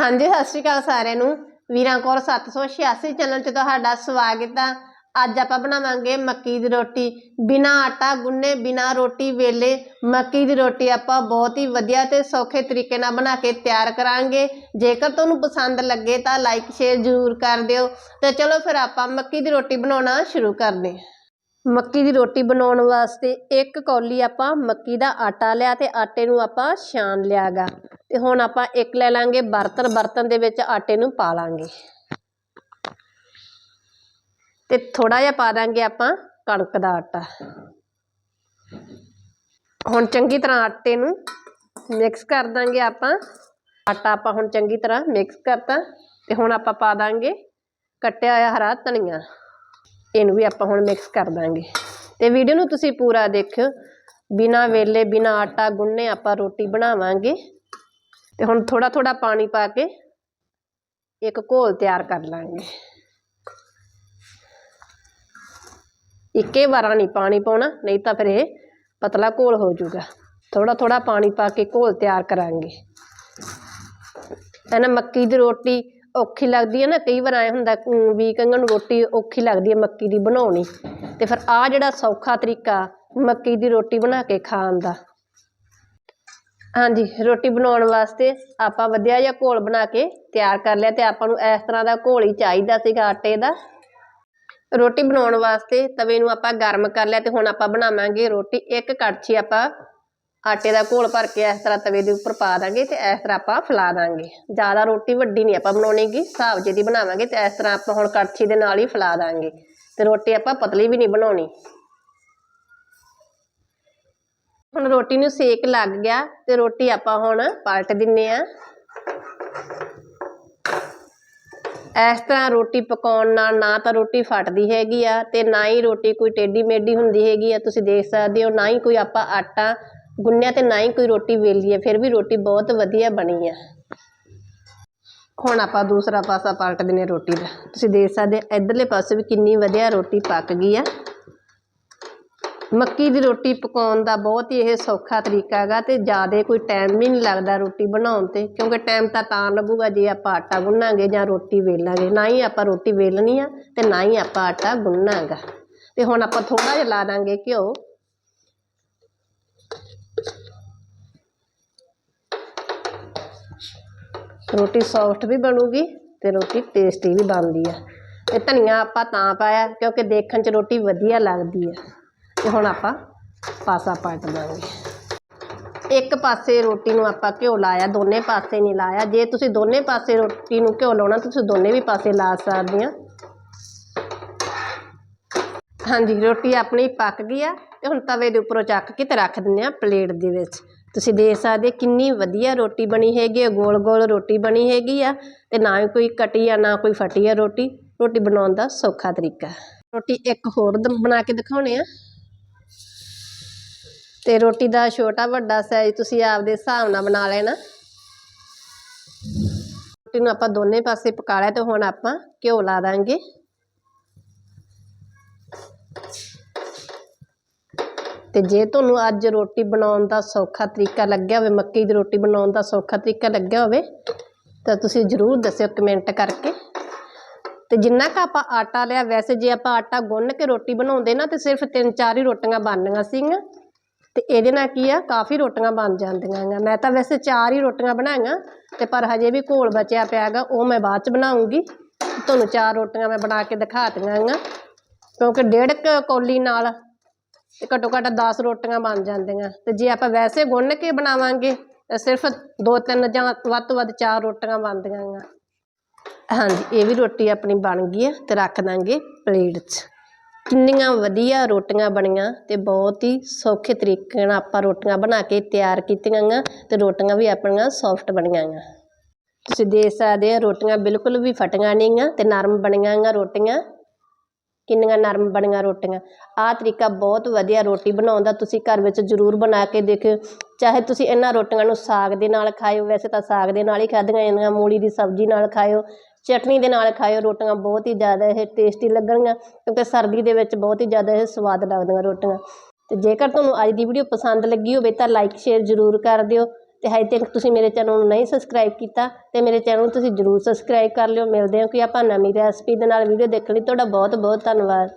ਹਾਂਜੀ, ਸਤਿ ਸ਼੍ਰੀ ਅਕਾਲ ਸਾਰਿਆਂ ਨੂੰ। ਵੀਰਾਂ ਕੌਰ 786 ਚੈਨਲ 'ਚ ਤੁਹਾਡਾ ਸਵਾਗਤ ਆ। ਅੱਜ ਆਪਾਂ ਬਣਾਵਾਂਗੇ ਮੱਕੀ ਦੀ ਰੋਟੀ। ਬਿਨਾ ਆਟਾ ਗੁੰਨੇ, ਬਿਨਾ ਰੋਟੀ ਵੇਲੇ ਮੱਕੀ ਦੀ ਰੋਟੀ ਆਪਾਂ ਬਹੁਤ ਹੀ ਵਧੀਆ ਤੇ ਸੌਖੇ ਤਰੀਕੇ ਨਾਲ ਬਣਾ ਕੇ ਤਿਆਰ ਕਰਾਂਗੇ। ਜੇਕਰ ਤੁਹਾਨੂੰ ਪਸੰਦ ਲੱਗੇ ਤਾਂ ਲਾਈਕ ਸ਼ੇਅਰ ਜ਼ਰੂਰ ਕਰ ਦਿਓ। ਤੇ ਚਲੋ ਫਿਰ ਆਪਾਂ ਮੱਕੀ ਦੀ ਰੋਟੀ ਬਣਾਉਣਾ ਸ਼ੁਰੂ ਕਰਦੇ ਹਾਂ। ਮੱਕੀ ਦੀ ਰੋਟੀ ਬਣਾਉਣ ਵਾਸਤੇ ਇੱਕ ਕੌਲੀ ਆਪਾਂ ਮੱਕੀ ਦਾ ਆਟਾ ਲਿਆ ਅਤੇ ਆਟੇ ਨੂੰ ਆਪਾਂ ਛਾਣ ਲਿਆਗਾ। ਅਤੇ ਹੁਣ ਆਪਾਂ ਇੱਕ ਲੈ ਲਾਂਗੇ ਬਰਤਨ ਬਰਤਨ ਦੇ ਵਿੱਚ ਆਟੇ ਨੂੰ ਪਾ ਲਾਂਗੇ। ਅਤੇ ਥੋੜ੍ਹਾ ਜਿਹਾ ਪਾ ਦਾਂਗੇ ਆਪਾਂ ਕਣਕ ਦਾ ਆਟਾ। ਹੁਣ ਚੰਗੀ ਤਰ੍ਹਾਂ ਆਟੇ ਨੂੰ ਮਿਕਸ ਕਰ ਦਾਂਗੇ ਆਪਾਂ। ਆਟਾ ਆਪਾਂ ਹੁਣ ਚੰਗੀ ਤਰ੍ਹਾਂ ਮਿਕਸ ਕਰਤਾ। ਅਤੇ ਹੁਣ ਆਪਾਂ ਪਾ ਦਾਂਗੇ ਕੱਟਿਆ ਹੋਇਆ ਹਰਾ ਧਨੀਆ। ਇਹਨੂੰ ਵੀ ਆਪਾਂ ਹੁਣ ਮਿਕਸ ਕਰ ਦਾਂਗੇ। ਤੇ ਵੀਡੀਓ ਨੂੰ ਤੁਸੀਂ ਪੂਰਾ ਦੇਖਿਓ। ਬਿਨਾ ਵੇਲੇ, ਬਿਨਾ ਆਟਾ ਗੁੰਨੇ ਆਪਾਂ ਰੋਟੀ ਬਣਾਵਾਂਗੇ। ਤੇ ਹੁਣ ਥੋੜਾ ਥੋੜਾ ਪਾਣੀ ਪਾ ਕੇ ਇੱਕ ਘੋਲ ਤਿਆਰ ਕਰ ਲਾਂਗੇ। ਇੱਕੇ ਵਾਰਾਂ ਨਹੀਂ ਪਾਣੀ ਪਾਉਣਾ, ਨਹੀਂ ਤਾਂ ਫਿਰ ਇਹ ਪਤਲਾ ਘੋਲ ਹੋ ਜਾਊਗਾ। ਥੋੜਾ ਥੋੜਾ ਪਾਣੀ ਪਾ ਕੇ ਘੋਲ ਤਿਆਰ ਕਰਾਂਗੇ। ਇਹਨਾਂ ਮੱਕੀ ਦੀ ਰੋਟੀ ਔਖੀ ਲੱਗਦੀ ਹੈ ਨਾ, ਕਈ ਵਾਰ ਐ ਹੁੰਦਾ ਵੀ ਕਈਆਂ ਨੂੰ ਰੋਟੀ ਔਖੀ ਲੱਗਦੀ ਹੈ ਮੱਕੀ ਦੀ ਬਣਾਉਣੀ। ਤੇ ਫਿਰ ਆ ਜਿਹੜਾ ਸੌਖਾ ਤਰੀਕਾ, ਮੱਕੀ ਦੀ ਰੋਟੀ ਬਣਾ ਕੇ ਖਾਣ ਦਾ। ਹਾਂਜੀ, ਰੋਟੀ ਬਣਾਉਣ ਵਾਸਤੇ ਆਪਾਂ ਵਧੀਆ ਜਿਹਾ ਘੋਲ ਬਣਾ ਕੇ ਤਿਆਰ ਕਰ ਲਿਆ ਤੇ ਆਪਾਂ ਨੂੰ ਇਸ ਤਰ੍ਹਾਂ ਦਾ ਘੋਲ ਹੀ ਚਾਹੀਦਾ ਸੀਗਾ ਆਟੇ ਦਾ। ਰੋਟੀ ਬਣਾਉਣ ਵਾਸਤੇ ਤਵੇ ਨੂੰ ਆਪਾਂ ਗਰਮ ਕਰ ਲਿਆ ਤੇ ਹੁਣ ਆਪਾਂ ਬਣਾਵਾਂਗੇ ਰੋਟੀ। ਇੱਕ ਕੜਛੀ ਆਪਾਂ ਆਟੇ ਦਾ ਘੋਲ ਭਰ ਕੇ ਇਸ ਤਰ੍ਹਾਂ ਤਵੇ ਦੇ ਉੱਪਰ ਪਾ ਦਾਂਗੇ ਤੇ ਇਸ ਤਰ੍ਹਾਂ ਆਪਾਂ ਫੈਲਾ ਦਾਂਗੇ। ਜ਼ਿਆਦਾ ਰੋਟੀ ਵੱਡੀ ਨਹੀਂ ਆਪਾਂ ਬਣਾਉਣੀਗੀ, ਹਿਸਾਬ ਜੇ ਦੀ ਬਣਾਵਾਂਗੇ ਤੇ ਇਸ ਤਰ੍ਹਾਂ ਆਪਾਂ ਹੁਣ ਕੜਛੀ ਦੇ ਨਾਲ ਹੀ ਫਲਾ ਦਾਂਗੇ। ਤੇ ਰੋਟੀ ਆਪਾਂ ਪਤਲੀ ਵੀ ਨਹੀਂ ਬਣਾਉਣੀ। ਹੁਣ ਰੋਟੀ ਨੂੰ ਸੇਕ ਲੱਗ ਗਿਆ ਤੇ ਰੋਟੀ ਆਪਾਂ ਹੁਣ ਪਲਟ ਦਿੰਨੇ ਆ। ਇਸ ਤਰ੍ਹਾਂ ਰੋਟੀ ਪਕਾਉਣ ਨਾਲ ਨਾ ਤਾਂ ਰੋਟੀ ਫਟਦੀ ਹੈਗੀ ਆ ਤੇ ਨਾ ਹੀ ਰੋਟੀ ਕੋਈ ਟੇਢੀ ਮੇਢੀ ਹੁੰਦੀ ਹੈਗੀ ਆ। ਤੁਸੀਂ ਦੇਖ ਸਕਦੇ ਹੋ, ਨਾ ਹੀ ਕੋਈ ਆਪਾਂ ਆਟਾ ਗੁੰਨਿਆ ਤੇ ਨਾ ਹੀ ਕੋਈ ਰੋਟੀ ਵੇਲੀ ਹੈ ਫਿਰ ਵੀ ਰੋਟੀ ਬਹੁਤ ਵਧੀਆ ਬਣੀ ਆ। ਹੁਣ ਆਪਾਂ ਦੂਸਰਾ ਪਾਸਾ ਪਲਟ ਦਿੰਨੇ ਰੋਟੀ ਦਾ। ਤੁਸੀਂ ਦੇਖ ਸਕਦੇ ਹੋ, ਇਧਰਲੇ ਪਾਸੇ ਵੀ ਕਿੰਨੀ ਵਧੀਆ ਰੋਟੀ ਪੱਕ ਗਈ ਆ। ਮੱਕੀ ਦੀ ਰੋਟੀ ਪਕਾਉਣ ਦਾ ਬਹੁਤ ਹੀ ਇਹ ਸੌਖਾ ਤਰੀਕਾ ਹੈਗਾ ਤੇ ਜ਼ਿਆਦਾ ਕੋਈ ਟਾਈਮ ਵੀ ਨਹੀਂ ਲੱਗਦਾ ਰੋਟੀ ਬਣਾਉਣ ਤੇ, ਕਿਉਂਕਿ ਟਾਈਮ ਤਾਂ ਤਾਂ ਲੱਗੂਗਾ ਜੇ ਆਪਾਂ ਆਟਾ ਗੁੰਨਾਂਗੇ ਜਾਂ ਰੋਟੀ ਵੇਲਾਂਗੇ। ਨਾ ਹੀ ਆਪਾਂ ਰੋਟੀ ਵੇਲਣੀ ਆ ਤੇ ਨਾ ਹੀ ਆਪਾਂ ਆਟਾ ਗੁੰਨਾਂਗਾ। ਤੇ ਹੁਣ ਆਪਾਂ ਥੋੜਾ ਜਿਹਾ ਲਾ ਦਾਂਗੇ ਘਿਓ। ਰੋਟੀ ਸੌਫਟ ਵੀ ਬਣੂਗੀ ਤੇ ਰੋਟੀ ਟੇਸਟੀ ਵੀ ਬਣਦੀ ਆ। ਤੇ ਧਨੀਆ ਆਪਾਂ ਤਾਂ ਪਾਇਆ ਕਿਉਂਕਿ ਦੇਖਣ 'ਚ ਰੋਟੀ ਵਧੀਆ ਲੱਗਦੀ ਆ। ਤੇ ਹੁਣ ਆਪਾਂ ਪਾਸਾ ਪਲਟ ਦਾਂਗੇ। ਇੱਕ ਪਾਸੇ ਰੋਟੀ ਨੂੰ ਆਪਾਂ ਘਿਓ ਲਾਇਆ, ਦੋਨੇ ਪਾਸੇ ਨਹੀਂ ਲਾਇਆ। ਜੇ ਤੁਸੀਂ ਦੋਨੇ ਪਾਸੇ ਰੋਟੀ ਨੂੰ ਘਿਓ ਲਾਉਣਾ ਤੁਸੀਂ ਦੋਨੇ ਵੀ ਪਾਸੇ ਲਾ ਸਕਦੇ ਆ। ਹਾਂਜੀ, ਰੋਟੀ ਆਪਣੀ ਪੱਕ ਗਈ ਆ ਤੇ ਹੁਣ ਤਵੇ ਦੇ ਉੱਪਰੋਂ ਚੱਕ ਕੇ ਤੇ ਰੱਖ ਦਿੰਦੇ ਆ ਪਲੇਟ ਦੇ ਵਿੱਚ। ਤੁਸੀਂ ਦੇਖ ਸਕਦੇ ਕਿੰਨੀ ਵਧੀਆ ਰੋਟੀ ਬਣੀ ਹੈਗੀ ਆ, ਗੋਲ ਗੋਲ ਰੋਟੀ ਬਣੀ ਹੈਗੀ ਆ ਅਤੇ ਨਾ ਹੀ ਕੋਈ ਕਟੀ ਆ, ਨਾ ਕੋਈ ਫਟੀ ਆ ਰੋਟੀ। ਰੋਟੀ ਬਣਾਉਣ ਦਾ ਸੌਖਾ ਤਰੀਕਾ ਰੋਟੀ ਇੱਕ ਹੋਰ ਦ- ਬਣਾ ਕੇ ਦਿਖਾਉਣੇ ਆ। ਤੇ ਰੋਟੀ ਦਾ ਛੋਟਾ ਵੱਡਾ ਸਾਈਜ਼ ਤੁਸੀਂ ਆਪਦੇ ਹਿਸਾਬ ਨਾਲ ਬਣਾ ਲੈਣਾ। ਰੋਟੀ ਨੂੰ ਆਪਾਂ ਦੋਨੇ ਪਾਸੇ ਪਕਾ ਲਿਆ ਤੇ ਹੁਣ ਆਪਾਂ ਘਿਓ ਲਾ ਦਾਂਗੇ। ਅਤੇ ਜੇ ਤੁਹਾਨੂੰ ਅੱਜ ਰੋਟੀ ਬਣਾਉਣ ਦਾ ਸੌਖਾ ਤਰੀਕਾ ਲੱਗਿਆ ਹੋਵੇ, ਮੱਕੀ ਦੀ ਰੋਟੀ ਬਣਾਉਣ ਦਾ ਸੌਖਾ ਤਰੀਕਾ ਲੱਗਿਆ ਹੋਵੇ, ਤਾਂ ਤੁਸੀਂ ਜ਼ਰੂਰ ਦੱਸਿਓ ਕਮੈਂਟ ਕਰਕੇ। ਅਤੇ ਜਿੰਨਾ ਕੁ ਆਪਾਂ ਆਟਾ ਲਿਆ, ਵੈਸੇ ਜੇ ਆਪਾਂ ਆਟਾ ਗੁੰਨ ਕੇ ਰੋਟੀ ਬਣਾਉਂਦੇ ਨਾ, ਤਾਂ ਸਿਰਫ ਤਿੰਨ ਚਾਰ ਹੀ ਰੋਟੀਆਂ ਬਣਨੀਆਂ ਸੀਗੀਆਂ। ਅਤੇ ਇਹਦੇ ਨਾਲ ਕੀ ਆ, ਕਾਫੀ ਰੋਟੀਆਂ ਬਣ ਜਾਂਦੀਆਂ ਗਾ ਮੈਂ ਤਾਂ ਵੈਸੇ ਚਾਰ ਹੀ ਰੋਟੀਆਂ ਬਣਾਈਆਂ ਅਤੇ ਪਰ ਹਜੇ ਵੀ ਘੋਲ ਬਚਿਆ ਪਿਆ ਗਾ ਉਹ ਮੈਂ ਬਾਅਦ ਚ ਬਣਾਉਂਗੀ। ਤੁਹਾਨੂੰ ਚਾਰ ਰੋਟੀਆਂ ਮੈਂ ਬਣਾ ਕੇ ਦਿਖਾਤੀਆਂ ਗਾ ਕਿਉਂਕਿ ਡੇਢ ਕੁ ਕੌਲੀ ਨਾਲ ਤੇ ਘੱਟੋ ਘੱਟ 10 ਰੋਟੀਆਂ ਬਣ ਜਾਂਦੀਆਂ। ਤੇ ਜੇ ਆਪਾਂ ਵੈਸੇ ਗੁੰਨ ਕੇ ਬਣਾਵਾਂਗੇ, ਤਾਂ ਸਿਰਫ ਦੋ ਤਿੰਨ ਜਾਂ ਵੱਧ ਤੋਂ ਵੱਧ ਚਾਰ ਰੋਟੀਆਂ ਬਣਦੀਆਂ ਗਾ ਹਾਂਜੀ, ਇਹ ਵੀ ਰੋਟੀ ਆਪਣੀ ਬਣ ਗਈ ਹੈ ਤੇ ਰੱਖ ਦਾਂਗੇ ਪਲੇਟ 'ਚ। ਕਿੰਨੀਆਂ ਵਧੀਆ ਰੋਟੀਆਂ ਬਣੀਆਂ ਤੇ ਬਹੁਤ ਹੀ ਸੌਖੇ ਤਰੀਕੇ ਨਾਲ ਆਪਾਂ ਰੋਟੀਆਂ ਬਣਾ ਕੇ ਤਿਆਰ ਕੀਤੀਆਂ ਗਾ ਤੇ ਰੋਟੀਆਂ ਵੀ ਆਪਣੀਆਂ ਸੌਫਟ ਬਣੀਆਂ ਗਾ ਤੁਸੀਂ ਦੇਖ ਸਕਦੇ ਆ ਰੋਟੀਆਂ ਬਿਲਕੁਲ ਵੀ ਫਟੀਆਂ ਨਹੀਂ ਗਾ ਤੇ ਨਰਮ ਬਣੀਆਂ ਗਾ ਰੋਟੀਆਂ। ਕਿੰਨੀਆਂ ਨਰਮ ਬਣੀਆਂ ਰੋਟੀਆਂ। ਆਹ ਤਰੀਕਾ ਬਹੁਤ ਵਧੀਆ ਰੋਟੀ ਬਣਾਉਣ ਦਾ ਤੁਸੀਂ ਘਰ ਵਿੱਚ ਜ਼ਰੂਰ ਬਣਾ ਕੇ ਦੇਖਿਓ। ਚਾਹੇ ਤੁਸੀਂ ਇਹਨਾਂ ਰੋਟੀਆਂ ਨੂੰ ਸਾਗ ਦੇ ਨਾਲ ਖਾਇਓ, ਵੈਸੇ ਤਾਂ ਸਾਗ ਦੇ ਨਾਲ ਹੀ ਖਾਧੀਆਂ ਜਾਂਦੀਆਂ, ਮੂਲੀ ਦੀ ਸਬਜ਼ੀ ਨਾਲ ਖਾਇਓ, ਚਟਨੀ ਦੇ ਨਾਲ ਖਾਇਓ, ਰੋਟੀਆਂ ਬਹੁਤ ਹੀ ਜ਼ਿਆਦਾ ਇਹ ਟੇਸਟੀ ਲੱਗਣਗੀਆਂ, ਕਿਉਂਕਿ ਸਰਦੀ ਦੇ ਵਿੱਚ ਬਹੁਤ ਹੀ ਜ਼ਿਆਦਾ ਇਹ ਸਵਾਦ ਲੱਗਦੀਆਂ ਰੋਟੀਆਂ। ਤੇ ਜੇਕਰ ਤੁਹਾਨੂੰ ਅੱਜ ਦੀ ਵੀਡੀਓ ਪਸੰਦ ਲੱਗੀ ਹੋਵੇ ਤਾਂ ਲਾਈਕ ਸ਼ੇਅਰ ਜ਼ਰੂਰ ਕਰ ਦਿਓ। ਅਤੇ ਹਜੇ ਤੱਕ ਤੁਸੀਂ ਮੇਰੇ ਚੈਨਲ ਨੂੰ ਨਹੀਂ ਸਬਸਕ੍ਰਾਈਬ ਕੀਤਾ, ਤੇ ਮੇਰੇ ਚੈਨਲ ਨੂੰ ਤੁਸੀਂ ਜਰੂਰ ਸਬਸਕ੍ਰਾਈਬ ਕਰ ਲਿਓ। ਮਿਲਦੇ ਹਾਂ ਕਿ ਆਪਾਂ ਨਵੀਂ ਰੈਸਪੀ ਦੇ ਨਾਲ ਵੀਡੀਓ ਦੇਖਣ ਲਈ। ਤੁਹਾਡਾ ਬਹੁਤ ਬਹੁਤ ਧੰਨਵਾਦ।